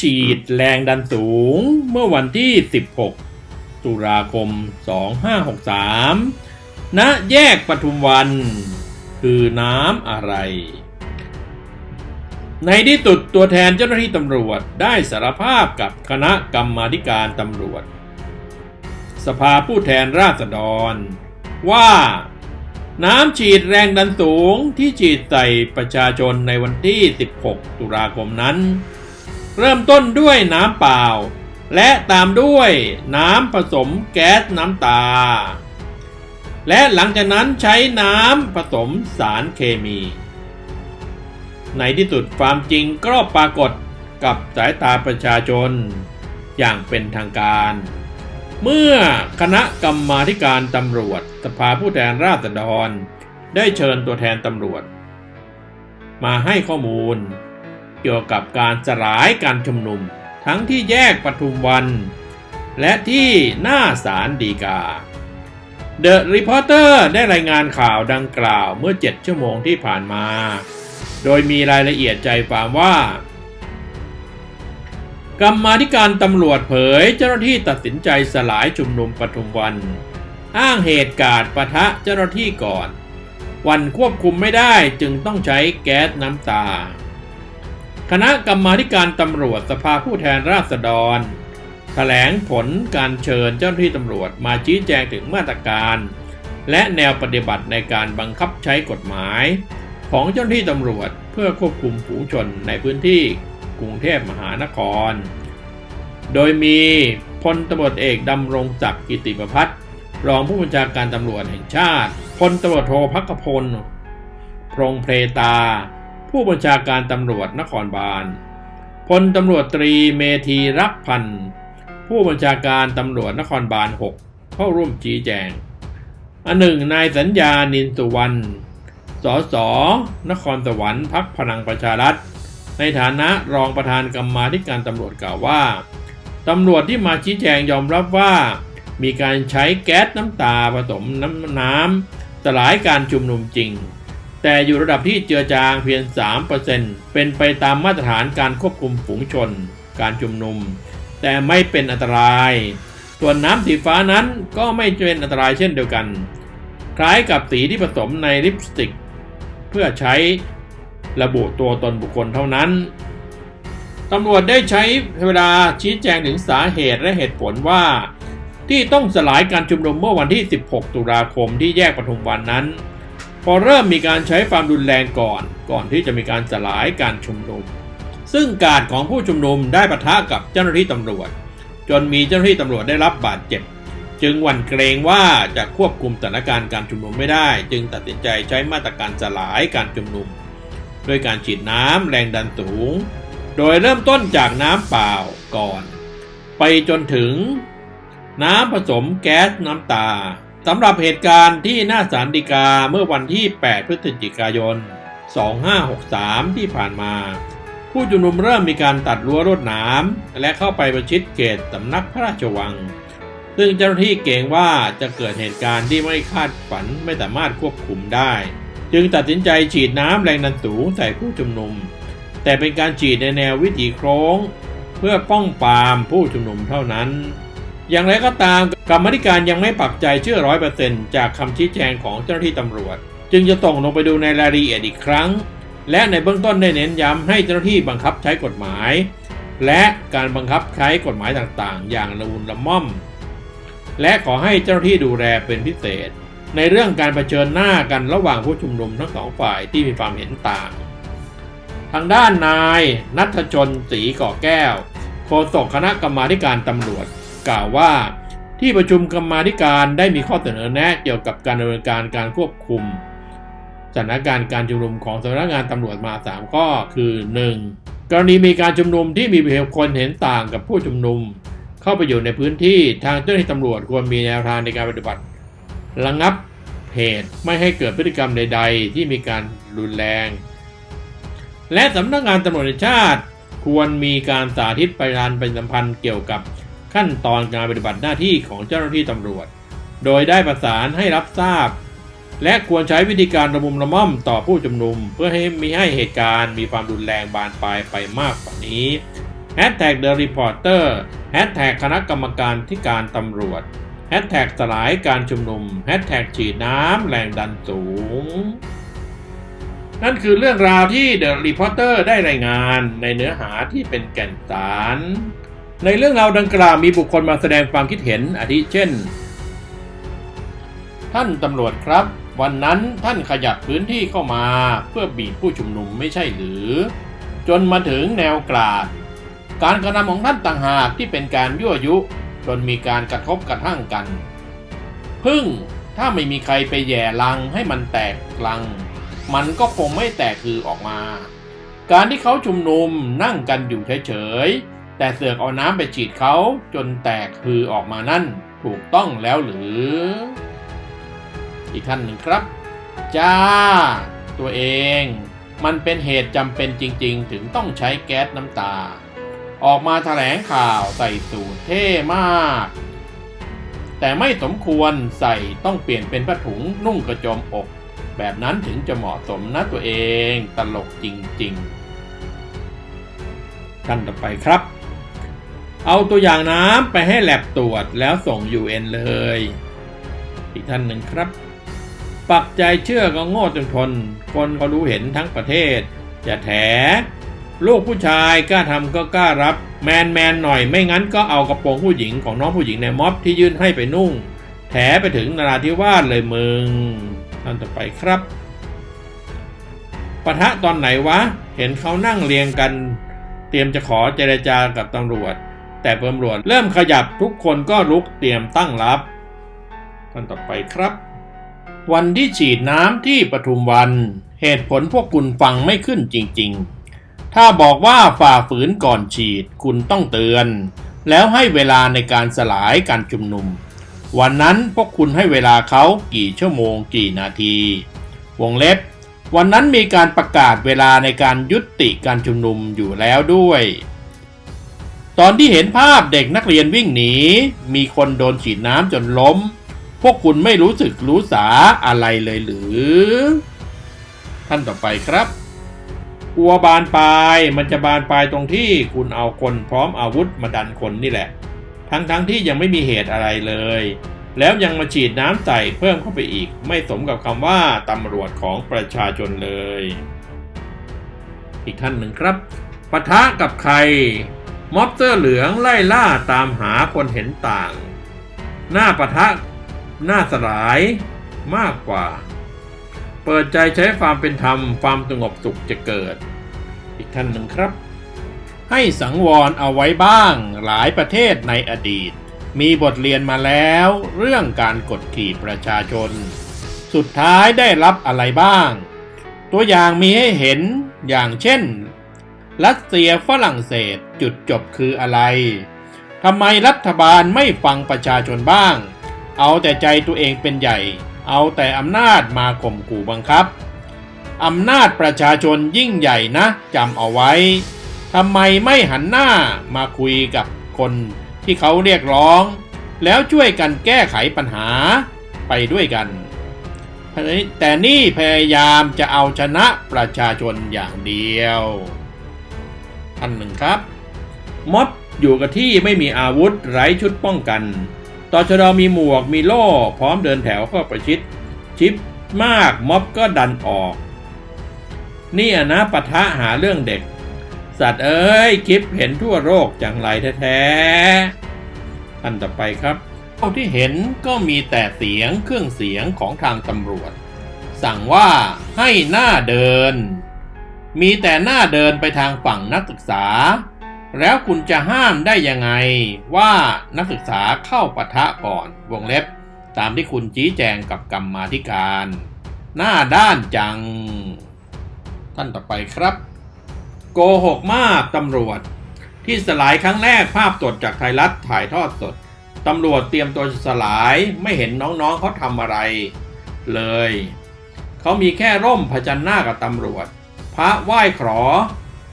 ฉีดแรงดันสูงเมื่อวันที่ 16 ตุลาคม 2563 ณ แยกปทุมวัน คือน้ำอะไร ในที่สุดตัวแทนเจ้าหน้าที่ตำรวจได้สารภาพกับคณะกรรมาธิการตำรวจ สภาผู้แทนราษฎร ว่าน้ำฉีดแรงดันสูงที่ฉีดใส่ประชาชนในวันที่ 16 ตุลาคมนั้น เริ่มต้นด้วยน้ำเปล่า และตามด้วยน้ำผสมแก๊สน้ำตา และหลังจากนั้นใช้น้ำผสมสารเคมี ในที่สุดความจริงก็ปรากฏกับสายตาประชาชน อย่างเป็นทางการ เมื่อคณะกรรมาการตำรวจสภาผู้แทนราษฎร ได้เชิญตัวแทนตำรวจ มาให้ข้อมูล เกี่ยวกับการสลายการชุมนุม ทั้งที่แยกปทุมวัน และที่หน้าศาลฎีกา The Reporter ได้รายงานข่าวดังกล่าวเมื่อ 7 ชั่วโมงที่ผ่านมา โดยมีรายละเอียดใจความว่า กรรมาธิการตำรวจเผยเจ้าหน้าที่ตัดสินใจสลายชุมนุมปทุมวัน อ้างเหตุการณ์ปะทะเจ้าหน้าที่ก่อน วันควบคุมไม่ได้จึงต้องใช้แก๊สน้ำตา คณะกรรมาการตำรวจสภาผู้แทนราษฎรแถลงผลการเชิญเจ้าหน้าที่ตำรวจมาชี้แจงถึงมาตรการ และแนวปฏิบัติในการบังคับใช้กฎหมาย ของเจ้าหน้าที่ตำรวจเพื่อควบคุมฝูงชนในพื้นที่กรุงเทพมหานคร โดยมีพลตำรวจเอกดำรงศักดิ์กิติประพัฒน์รองผู้บัญชาการตำรวจแห่งชาติพลตำรวจโทพักพล พรงเพตา ผู้บัญชาการตำรวจนครบาลพลตำรวจตรีเมธีรักพันธ์ผู้บัญชาการตำรวจนครบาล 6 เข้าร่วมชี้แจง อันหนึ่งนายสัญญานินสุวรรณ สส นครสวรรค์พักพลังประชารัฐ ในฐานะรองประธานกรรมาธิการตำรวจกล่าวว่า ตำรวจที่มาชี้แจงยอมรับว่า มีการใช้แก๊สน้ำตาผสมน้ำน้ำสลายการชุมนุมจริง แต่อยู่ระดับที่เจือจางเพียง 3%เป็นไปตามมาตรฐานการควบคุมฝูงชน การชุมนุม แต่ไม่เป็นอันตราย ส่วนน้ำสีฟ้านั้นก็ไม่เป็นอันตรายเช่นเดียวกัน คล้ายกับสีที่ผสมในลิปสติก เพื่อใช้ระบุตัวตนบุคคลเท่านั้นตำรวจได้ใช้เวลาชี้แจงถึงสาเหตุและเหตุผลว่า ที่ต้องสลายการชุมนุมเมื่อวันที่ 16 ตุลาคมที่แยกปทุมวันนั้น พอเริ่มมีการใช้ความรุนแรงก่อน ก่อนที่จะมีการสลายการชุมนุม ซึ่งการของผู้ชุมนุมได้ปะทะกับเจ้าหน้าที่ตำรวจ จนมีเจ้าหน้าที่ตำรวจได้รับบาดเจ็บ จึงหวั่นเกรงว่าจะควบคุมสถานการณ์การชุมนุมไม่ได้ จึงตัดสินใจใช้มาตรการสลายการชุมนุม ด้วยการฉีดน้ำแรงดันสูง โดยเริ่มต้นจากน้ำเปล่าก่อน ไปจนถึง น้ำผสมแก๊สน้ำตา สำหรับเหตุการณ์ที่หน้าศาลฎีกาเมื่อวันที่ 8 พฤศจิกายน 2563 ที่ผ่านมา ผู้ชุมนุมเริ่มมีการตัดรั้วรวดหนามและเข้าไปประชิดเขตสำนักพระราชวัง ซึ่งเจ้าหน้าที่เกรงว่าจะเกิดเหตุการณ์ที่ไม่คาดฝันไม่สามารถควบคุมได้ จึงตัดสินใจฉีดน้ำแรงดันสูงใส่ผู้ชุมนุม แต่เป็นการฉีดในแนววิถีโค้ง เพื่อป้องปรามผู้ชุมนุมเท่านั้น อย่างไรก็ตาม กรรมธิการยังไม่ปักใจเชื่อร้อยเปอร์เซ็นต์จากคำชี้แจงของเจ้าหน้าที่ตำรวจ จึงจะส่งลงไปดูในรายละเอียดอีกครั้ง และในเบื้องต้นได้เน้นย้ำให้เจ้าหน้าที่บังคับใช้กฎหมาย และการบังคับใช้กฎหมายต่างๆ อย่างละมุนละม่อม และขอให้เจ้าหน้าที่ดูแลเป็นพิเศษ ในเรื่องการเผชิญหน้ากันระหว่างผู้ชุมนุมทั้งสองฝ่ายที่มีความเห็นต่าง ทางด้านนายนัทชนศรีก่อแก้วโฆษกคณะกรรมาธิการตำรวจ กล่าวว่า ที่ประชุมกรรมาธิการได้มีข้อเสนอแนะเกี่ยวกับการดำเนินการการควบคุมสถานการณ์การชุมนุมของสำนักงานตำรวจมา 3 ข้อคือ 1. กรณีมีการชุมนุมที่มีบุคคลเห็นต่างกับผู้ชุมนุม เข้าไปอยู่ในพื้นที่ทางเจ้าหน้าที่ตำรวจควรมีแนวทางในการปฏิบัติ ระงับเหตุไม่ให้เกิดพฤติกรรมใด ๆ ที่มีการรุนแรง และสำนักงานตำรวจแห่งชาติ ควรมีการสาธิตประชาสัมพันธ์เกี่ยวกับ ขั้นตอนการปฏิบัติหน้าที่ของเจ้าหน้าที่ตำรวจ โดยได้ประสานให้รับทราบ และควรใช้วิธีการระมุมระม่อมต่อผู้ชุมนุม เพื่อให้มีให้เหตุการณ์มีความรุนแรงบานปลายไปมากกว่านี้ Hashtag The Reporter Hashtag คณะกรรมการที่การตำรวจ Hashtag สลายการชุมนุม Hashtag ฉีดน้ำแรงดันสูง นั่นคือเรื่องราวที่ The Reporter ได้รายงานในเนื้อหาที่เป็นแก่นสาร ในเรื่องราวดังกล่าวมีบุคคลมาแสดงความคิดเห็นอาทิเช่น ท่านตำรวจครับ วันนั้นท่านขยับพื้นที่เข้ามาเพื่อบีบผู้ชุมนุมไม่ใช่หรือ จนมาถึงแนวกราด การกระทำของท่านต่างหากที่เป็นการยั่วยุ จนมีการกระทบกระทั่งกัน พึ่งถ้าไม่มีใครไปแย่ลังให้มันแตกลัง มันก็คงไม่แตกคือออกมา การที่เขาชุมนุมนั่งกันอยู่เฉยๆ แต่เสือกเอาน้ำไปฉีดเขาจนแตกคือออกมานั่นถูกต้องแล้วหรือ อีกท่านหนึ่งครับ จ้า ตัวเอง มันเป็นเหตุจำเป็นจริงๆ ถึงต้องใช้แก๊สน้ำตา ออกมาแถลงข่าวใส่สูทเท่มาก แต่ไม่สมควรใส่ต้องเปลี่ยนเป็นผ้าถุงนุ่งกระโจมอก แบบนั้นถึงจะเหมาะสมนะตัวเองตลกจริงๆท่านต่อไปครับ เอาตัวอย่างน้ำไปให้แลบตรวจแล้วส่ง UN เลย อีกท่านหนึ่งครับ ปักใจเชื่อก็โง่จนทน คนเขารู้เห็นทั้งประเทศ จะแถ ลูกผู้ชายกล้าทำก็กล้ารับ แมนแมนหน่อยไม่งั้นก็เอากระโปรงผู้หญิงของน้องผู้หญิงในม็อบที่ยื่นให้ไปนุ่ง แถไปถึงนราธิวาสเลยมึงท่านต่อไปครับปะทะตอนไหนวะ เห็นเขานั่งเรียงกัน เตรียมจะขอเจรจากับตำรวจ แต่ตำรวจเริ่มขยับทุกคนก็ลุกเตรียมตั้งรับท่านต่อไปครับ วันที่ฉีดน้ำที่ปทุมวัน เหตุผลพวกคุณฟังไม่ขึ้นจริง ๆ ถ้าบอกว่าฝ่าฝืนก่อนฉีดคุณต้องเตือน แล้วให้เวลาในการสลายการชุมนุม วันนั้นพวกคุณให้เวลาเขากี่ชั่วโมงกี่นาที วงเล็บ วันนั้นมีการประกาศเวลาในการยุติการชุมนุมอยู่แล้วด้วย ตอนที่เห็นภาพเด็กนักเรียนวิ่งหนี มีคนโดนฉีดน้ำจนล้ม พวกคุณไม่รู้สึกรู้สาอะไรเลยหรือ ท่านต่อไปครับกลัวบานปลายมันจะบานปลายตรงที่คุณเอาคนพร้อมอาวุธมาดันคนนี่แหละ ทั้งๆทที่ยังไม่มีเหตุอะไรเลย แล้วยังมาฉีดน้ำใส่เพิ่มเข้าไปอีก ไม่สมกับคำว่าตำรวจของประชาชนเลย อีกท่านหนึ่งครับปะทะกับใคร ม็อบเสื้อเหลืองไล่ล่าตามหาคนเห็นต่าง หน้าปะทะหน้าสลายมากกว่า เปิดใจใช้ความเป็นธรรมความสงบสุขจะเกิด อีกท่านหนึ่งครับ ให้สังวรเอาไว้บ้างหลายประเทศในอดีต มีบทเรียนมาแล้วเรื่องการกดขี่ประชาชน สุดท้ายได้รับอะไรบ้าง ตัวอย่างมีให้เห็นอย่างเช่น รัสเซียฝรั่งเศสจุดจบคืออะไรทำไมรัฐบาลไม่ฟังประชาชนบ้าง เอาแต่ใจตัวเองเป็นใหญ่ เอาแต่อำนาจมาข่มขู่บังคับ อำนาจประชาชนยิ่งใหญ่นะจำเอาไว้ทำไมไม่หันหน้ามาคุยกับคนที่เขาเรียกร้อง แล้วช่วยกันแก้ไขปัญหาไปด้วยกัน แต่นี่พยายามจะเอาชนะประชาชนอย่างเดียว ท่านหนึ่งครับม็อบอยู่กับที่ไม่มีอาวุธไร้ชุดป้องกันตชดมีหมวกมีโล่พร้อมเดินแถวเข้าประชิด ชิปมากม็อบก็ดันออก นี่อะนะปะทะหาเรื่องเด็ก สัตว์เอ้ยคลิปเห็นทั่วโลกจังไรแท้ๆท่านต่อไปครับเท่าที่เห็นก็มีแต่เสียงเครื่องเสียงของทางตำรวจ สั่งว่าให้หน้าเดิน มีแต่หน้าเดินไปทางฝั่งนักศึกษา แล้วคุณจะห้ามได้ยังไงว่านักศึกษาเข้าปะทะก่อนวงเล็บ ตามที่คุณชี้แจงกับกรรมาธิการ หน้าด้านจัง ท่านต่อไปครับ โกหกมากตำรวจ ที่สลายครั้งแรกภาพสดจากไทยรัฐถ่ายทอดสดตำรวจเตรียมตัวสลายไม่เห็นน้องๆเขาทำอะไร เลย เขามีแค่ร่มผจันหน้ากับตำรวจ ระไหว้ขอ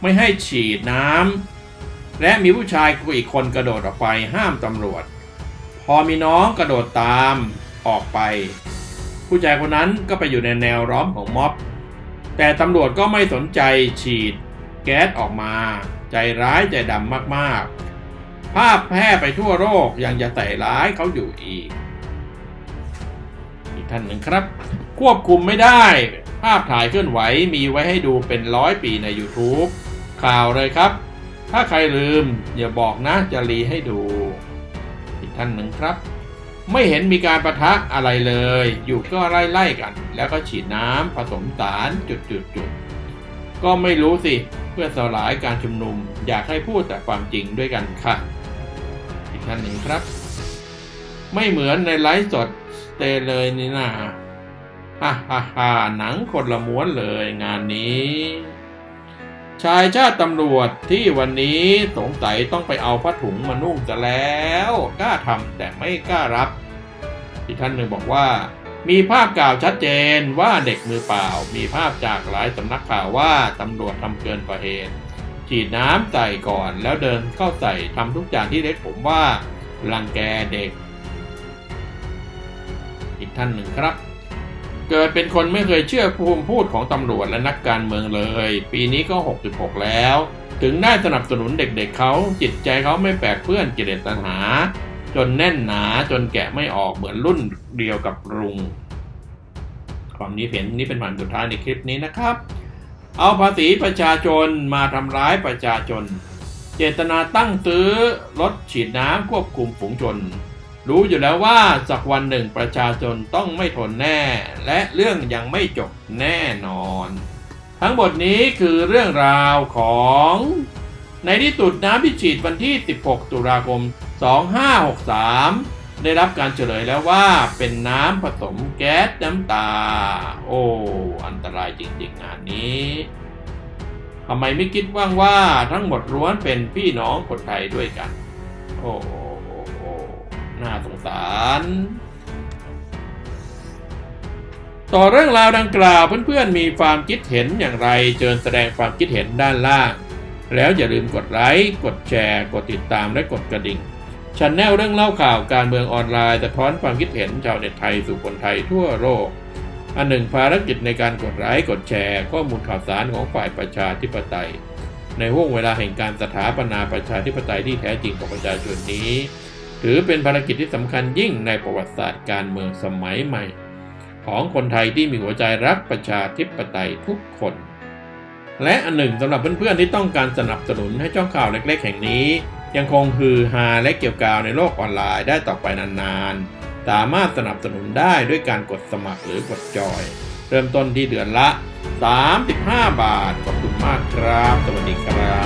ไม่ให้ฉีดน้ำและมีผู้ชายอีกคนกระโดดออกไปห้ามตำรวจ พอมีน้องกระโดดตามออกไป ผู้ชายคนนั้นก็ไปอยู่ในแนวล้อมของม็อบ แต่ตำรวจก็ไม่สนใจฉีดแก๊สออกมา ใจร้ายใจดำมากๆ ภาพแพร่ไปทั่วโลกยังจะใส่ร้ายเขาอยู่อีก อีกท่านหนึ่งครับ ควบคุมไม่ได้ ภาพถ่ายเคลื่อนไหวมีไว้ให้ดูเป็นร้อยปีใน YouTube ข่าวเลยครับ ถ้าใครลืมอย่าบอกนะจะรีให้ดู อีกท่านหนึ่งครับ ไม่เห็นมีการประทะอะไรเลย อยู่ก็ไล่ๆกัน แล้วก็ฉีดน้ำผสมสารจุดๆๆก็ไม่รู้สิเพื่อสลายการชุมนุมอยากให้พูดแต่ความจริงด้วยกันค่ะอีกท่านหนึ่งครับ ไม่เหมือนในไลฟ์สดสเตย์เลยนี่นะ ฮ่าฮ่าฮ่าหนังคนละม้วนเลยงานนี้ ชายชาติตำรวจที่วันนี้สงสัยต้องไปเอาผ้าถุงมานุ่งจะแล้วกล้าทำแต่ไม่กล้ารับ อีกท่านหนึ่งบอกว่า มีภาพกล่าวชัดเจนว่าเด็กมือเปล่า มีภาพจากหลายสำนักข่าวว่าตำรวจทำเกินกว่าเหตุฉีดน้ำใส่ก่อนแล้วเดินเข้าใส่ทำทุกอย่างที่เล็กผมว่ารังแกเด็ก อีกท่านหนึ่งครับ เกิดเป็นคนไม่เคยเชื่อภูมิพูดของตำรวจและนักการเมืองเลย ปีนี้ก็ 66 แล้ว ถึงได้สนับสนุนเด็กๆเขาจิตใจเขาไม่แปลกเพื่อนกิเลสตัณหา จนแน่นหนาจนแกะไม่ออกเหมือนรุ่นเดียวกับลุงความนี้เห็นนี่เป็นผ่านสุดท้ายในคลิปนี้นะครับ เอาภาษีประชาชนมาทำร้ายประชาชน เจตนาตั้งซื้อรถฉีดน้ำควบคุมฝูงชน รู้อยู่แล้วว่าสักวันหนึ่งประชาชนต้องไม่ทนแน่ และเรื่องยังไม่จบแน่นอน ทั้งหมดนี้คือเรื่องราวของ ในที่สุดน้ำที่ฉีดวันที่ 16 ตุลาคม 2563 ได้รับการเฉลยแล้วว่าเป็นน้ำผสมแก๊สน้ำตา โอ้ อันตรายจริงๆงานนี้ทำไมไม่คิดว่างว่าทั้งหมดล้วนเป็นพี่น้องคนไทยด้วยกัน โอ้โอ้โอ้โอ้ น่าสงสาร ต่อเรื่องราวดังกล่าวเพื่อนๆมีความคิดเห็นอย่างไรเชิญแสดงความคิดเห็นด้านล่าง แล้วอย่าลืมกดไลค์กดแชร์กดติดตามและกดกระดิ่งชันแนลเรื่องเล่าข่าวการเมืองออนไลน์สะท้อนความคิดเห็นชาวเน็ตไทยสู่คนไทยทั่วโลก อันหนึ่งภารกิจในการกดไลค์กดแชร์ ข้อมูลข่าวสารของฝ่ายประชาธิปไตย ในห่วงเวลาแห่งการสถาปนาประชาธิปไตยที่แท้จริงของประชาชนนี้ ถือเป็นภารกิจที่สำคัญยิ่งในประวัติศาสตร์การเมืองสมัยใหม่ ของคนไทยที่มีหัวใจรักประชาธิปไตยทุกคน และอันหนึ่งสำหรับเพื่อนๆที่ต้องการสนับสนุนให้ช่องข่าวเล็กๆ แห่งนี้ ยังคงฮือฮาและเกี่ยวกาวในโลกออนไลน์ได้ต่อไปนานๆ สามารถสนับสนุนได้ด้วยการกดสมัครหรือกดจอย เริ่มต้นที่เดือนละ 35 บาทขอบคุณมากครับ สวัสดีครับ